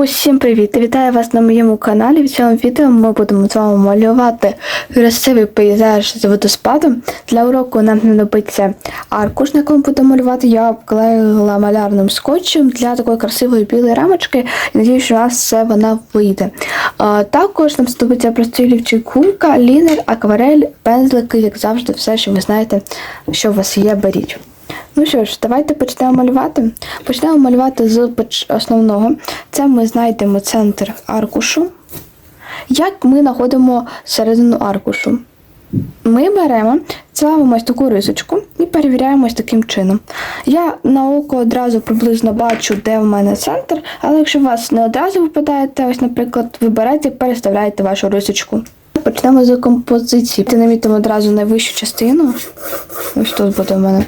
Усім привіт! Вітаю вас на моєму каналі. В цьому відео ми будемо з вами малювати красивий пейзаж з водоспадом. Для уроку нам знадобиться аркуш, на якому буду малювати. Я обклеїла малярним скотчем для такої красивої білої рамочки. Надіюсь, що у нас все вона вийде. Також нам знадобиться простий олівчик кулька, лінер, акварель, пензлики, як завжди, все, що ви знаєте, що у вас є, беріть. Ну що ж, давайте почнемо малювати. Почнемо малювати з основного. Це ми знайдемо центр аркушу. Як ми знаходимо середину аркушу? Ми беремо, ставимо ось таку рисочку і перевіряємо ось таким чином. Я на око одразу приблизно бачу, де в мене центр, але якщо у вас не одразу випадаєте, ось, наприклад, ви берете і переставляєте вашу рисочку. Почнемо з композиції. Ти намітимо одразу найвищу частину. Ось тут буде у мене.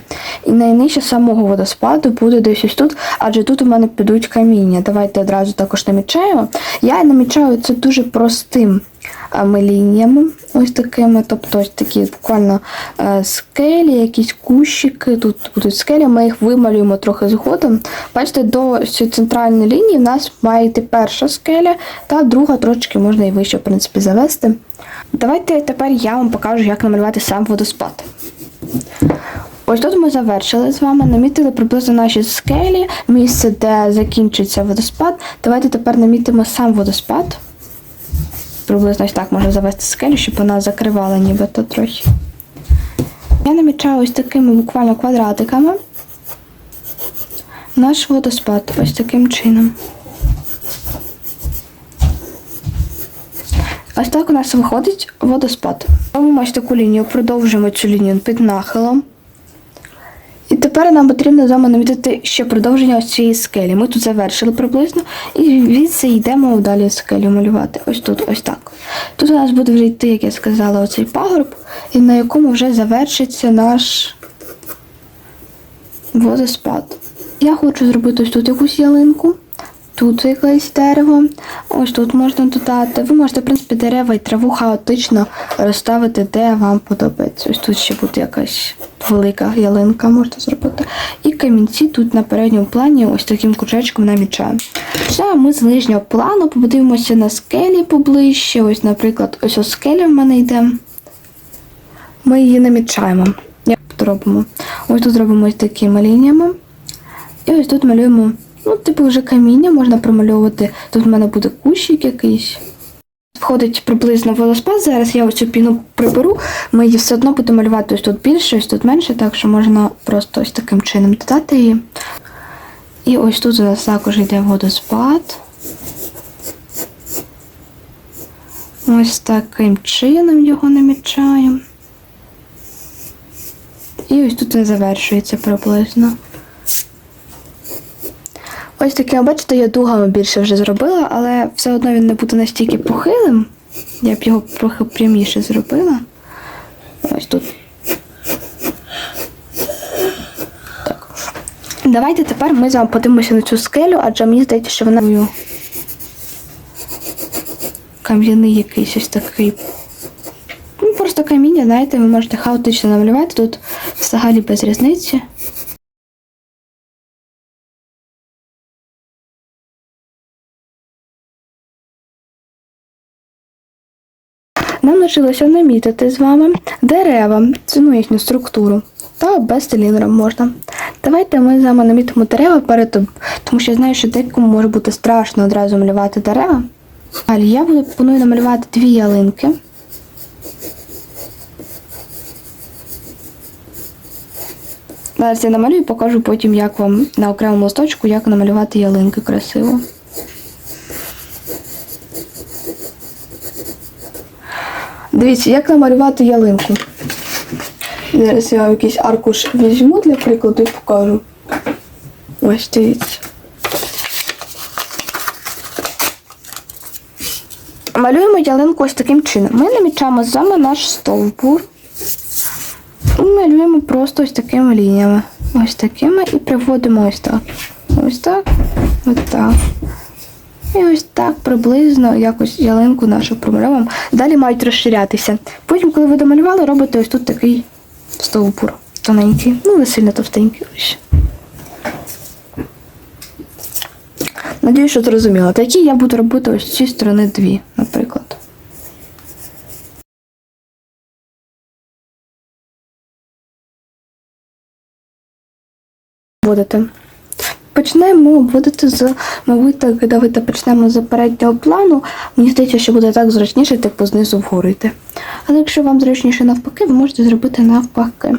І найнижче самого водоспаду буде десь ось тут, адже тут у мене підуть каміння. Давайте одразу також намічаємо. Я намічаю це дуже простим лініями, ось такими, тобто ось такі буквально е, скелі, якісь кущики. Тут будуть скелі, ми їх вималюємо трохи згодом. Бачите, до цієї центральної лінії в нас має йти перша скеля, та друга трошки можна і вище, в принципі, завести. Давайте тепер я вам покажу, як намалювати сам водоспад. Ось тут ми завершили з вами, намітили приблизно наші скелі, місце, де закінчиться водоспад. Давайте тепер намітимо сам водоспад. Приблизно ось так можна завести скелю, щоб вона закривала нібито трохи. Я намічаю ось такими буквально квадратиками наш водоспад ось таким чином. Ось так у нас виходить водоспад. Робимо ось таку лінію, продовжуємо цю лінію під нахилом. І тепер нам потрібно з вами намітити ще продовження ось цієї скелі. Ми тут завершили приблизно, і звідси йдемо далі скелю малювати. Ось тут, ось так. Тут у нас буде вже йти, як я сказала, оцей пагорб, і на якому вже завершиться наш водоспад. Я хочу зробити ось тут якусь ялинку. Тут якесь дерево, ось тут можна додати. Ви можете, в принципі, дерева і траву хаотично розставити, де вам подобається. Ось тут ще буде якась велика ялинка, можна зробити. І камінці тут на передньому плані ось таким кучечком намічаємо. Все, ми з нижнього плану подивимося на скелі поближче. Ось, наприклад, ось ось скеля в мене йде. Ми її намічаємо. Як робимо? Ось тут робимо ось такими лініями. І ось тут малюємо. Ну, типу, вже каміння можна промальовувати. Тут в мене буде кущик якийсь. Входить приблизно водоспад. Зараз я ось цю піну приберу. Ми її все одно будемо малювати ось тут більше, ось тут менше, так що можна просто ось таким чином додати її. І ось тут у нас також йде водоспад. Ось таким чином його намічаємо. І ось тут він завершується приблизно. Ось таке, бачите, я дугами більше вже зробила, але все одно він не буде настільки похилим. Я б його трохи пряміше зробила. Ось тут. Так. Давайте тепер ми з вами подивимося на цю скелю, адже мені здається, що вона кам'яний якийсь ось такий. Ну, просто каміння, знаєте, ви можете хаотично намалювати тут взагалі без різниці. Нам лишилося намітити з вами дерева, ціну їхню структуру. Та без циліндра можна. Давайте ми з вами намітимо дерева перед тому що я знаю, що декому може бути страшно одразу малювати дерева. Далі я пропоную намалювати дві ялинки. Зараз я намалюю і покажу потім, як вам на окремому листочку, як намалювати ялинки красиво. Дивіться, як намалювати ялинку. Зараз я вам якийсь аркуш візьму для прикладу і покажу. Ось дивіться. Малюємо ялинку ось таким чином. Ми намічаємо з вами наш стовбур. І малюємо просто ось такими лініями. Ось такими і приводимо ось так. Ось так, ось так. І ось так приблизно якось ялинку нашу промальовуємо. Далі мають розширятися. Потім, коли ви домалювали, робите ось тут такий стовбур тоненький, ну не сильно товстенький. Ось. Надіюсь, що зрозуміло. Такі я буду робити ось з цієї сторони дві, наприклад. Будете. Почнемо обводити з, мабуть, так, давайте почнемо з переднього плану. Мені здається, що буде так зручніше, типу знизу вгору йти. Але якщо вам зручніше навпаки, ви можете зробити навпаки.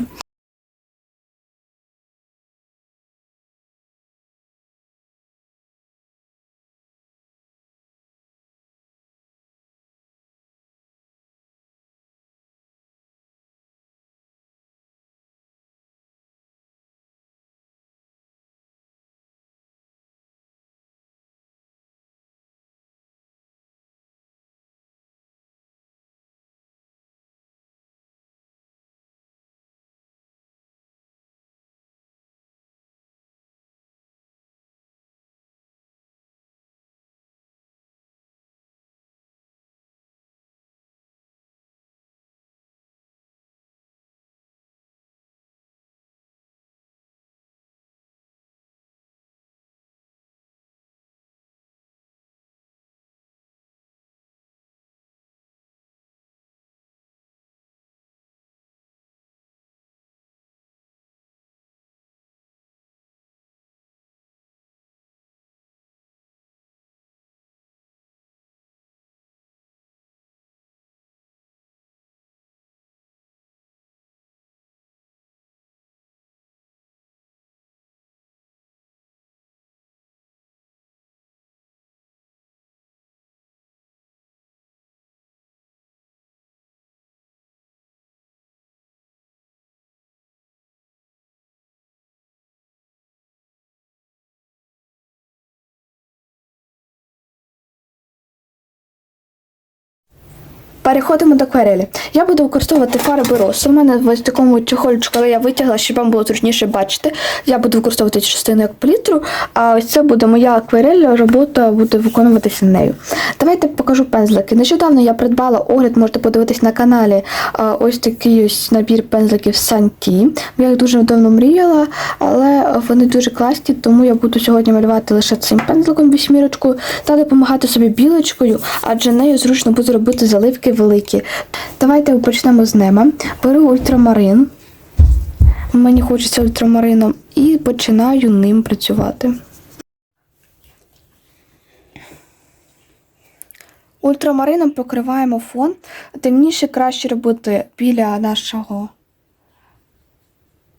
Переходимо до акварелі. Я буду використовувати фарби росу. У мене в такому чохольчику, але я витягла, щоб вам було зручніше бачити. Я буду використовувати частину як палітру, а ось це буде моя акварель, робота буде виконуватися нею. Давайте покажу пензлики. Нещодавно я придбала огляд, можете подивитись на каналі. Ось такий ось набір пензликів Санті. Я їх дуже давно мріяла, але вони дуже класні, тому я буду сьогодні малювати лише цим пензликом вісьмірочкою та допомагати собі білочкою, адже нею зручно буде робити заливки великі. Давайте почнемо з нема. Беру ультрамарин. Мені хочеться ультрамарином і починаю ним працювати. Ультрамарином покриваємо фон. Темніше краще робити біля нашого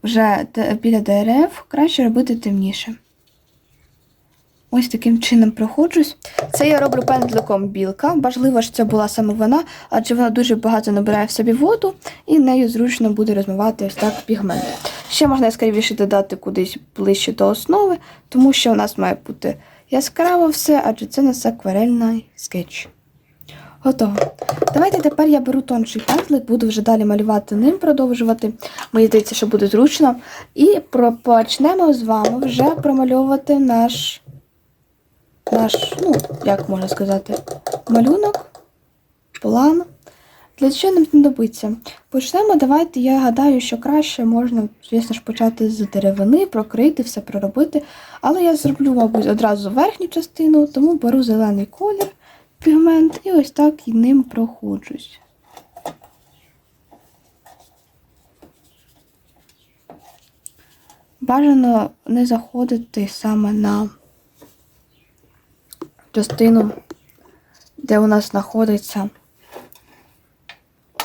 вже біля дерев, краще робити темніше. Ось таким чином проходжусь. Це я роблю пензликом білка. Важливо, що це була саме вона, адже вона дуже багато набирає в собі воду, і нею зручно буде розмивати ось так пігмент. Ще можна яскравіше додати кудись ближче до основи, тому що у нас має бути яскраво все, адже це у нас акварельний скетч. Готово. Давайте тепер я беру тонший пензлик, буду вже далі малювати ним, продовжувати. Мені здається, що буде зручно. І почнемо з вами вже промальовувати наш, наш, ну, як можна сказати, малюнок, план. Для чого нам знадобиться? Почнемо, давайте, я гадаю, що краще можна, звісно ж, почати з деревини, прокрити, все проробити. Але я зроблю, мабуть, одразу верхню частину, тому беру зелений колір пігмент і ось так і ним проходжусь. Бажано не заходити саме на частину, де у нас знаходиться.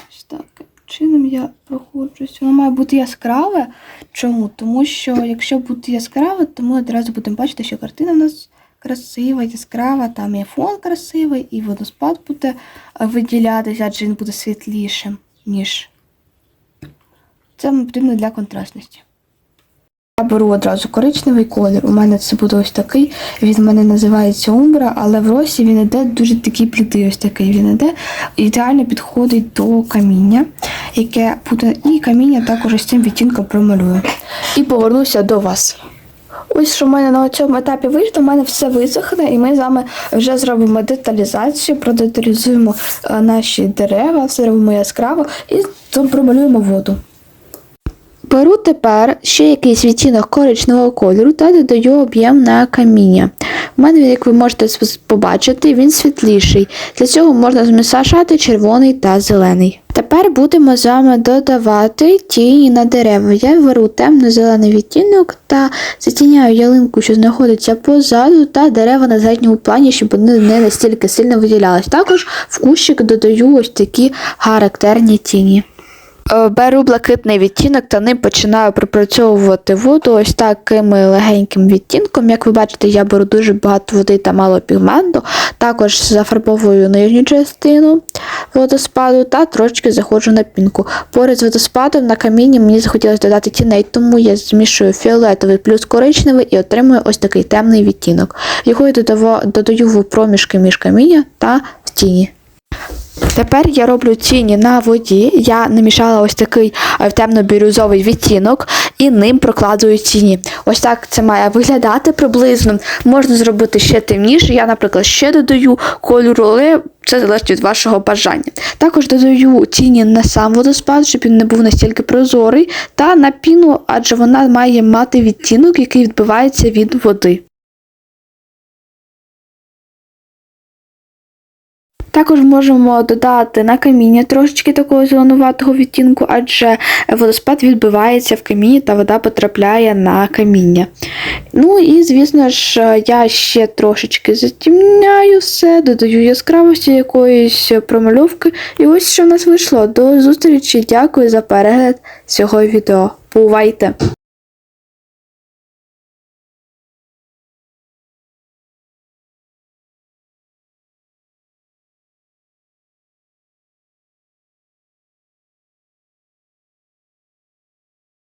Ось так чином я проходжусь. Воно має бути яскраве. Чому? Тому що якщо буде яскраве, то ми одразу будемо бачити, що картина в нас красива, яскрава, там і фон красивий, і водоспад буде виділятися, адже він буде світлішим, ніж. Це потрібно для контрастності. Я беру одразу коричневий колір. У мене це буде ось такий. Він в мене називається Умбра, але в росі він іде дуже такий плітий, ось такий він іде. Ідеально підходить до каміння, яке буде. І каміння також з цим відтінком промалюю. І повернуся до вас. Ось що в мене на цьому етапі вийшло, у мене все висохне, і ми з вами вже зробимо деталізацію, продеталізуємо е, наші дерева, все робимо яскраво і промалюємо воду. Беру тепер ще якийсь відтінок коричневого кольору та додаю об'єм на каміння. У мене, як ви можете побачити, він світліший. Для цього можна змішати червоний та зелений. Тепер будемо з вами додавати тіні на дерева. Я беру темно-зелений відтінок та затіняю ялинку, що знаходиться позаду, та дерева на задньому плані, щоб вони не настільки сильно виділялись. Також в кущик додаю ось такі характерні тіні. Е, Беру блакитний відтінок та ним починаю пропрацьовувати воду ось таким легеньким відтінком. Як ви бачите, я беру дуже багато води та мало пігменту. Також зафарбовую нижню частину водоспаду та трошки заходжу на пінку. Поряд з водоспадом на камінні мені захотілося додати тіней, тому я змішую фіолетовий плюс коричневий і отримую ось такий темний відтінок. Його я додаю в проміжки між каміння та в тіні. Тепер я роблю тіні на воді. Я намішала ось такий е, темно-бірюзовий відтінок і ним прокладую тіні. Ось так це має виглядати приблизно. Можна зробити ще темніше. Я, наприклад, ще додаю кольору, але це залежить від вашого бажання. Також додаю тіні на сам водоспад, щоб він не був настільки прозорий, та на піну, адже вона має мати відтінок, який відбивається від води. Також можемо додати на каміння трошечки такого зеленуватого відтінку, адже водоспад відбивається в камінні та вода потрапляє на каміння. Ну і, звісно ж, я ще трошечки затемняю все, додаю яскравості якоїсь промальовки. І ось що в нас вийшло. До зустрічі, дякую за перегляд цього відео. Бувайте!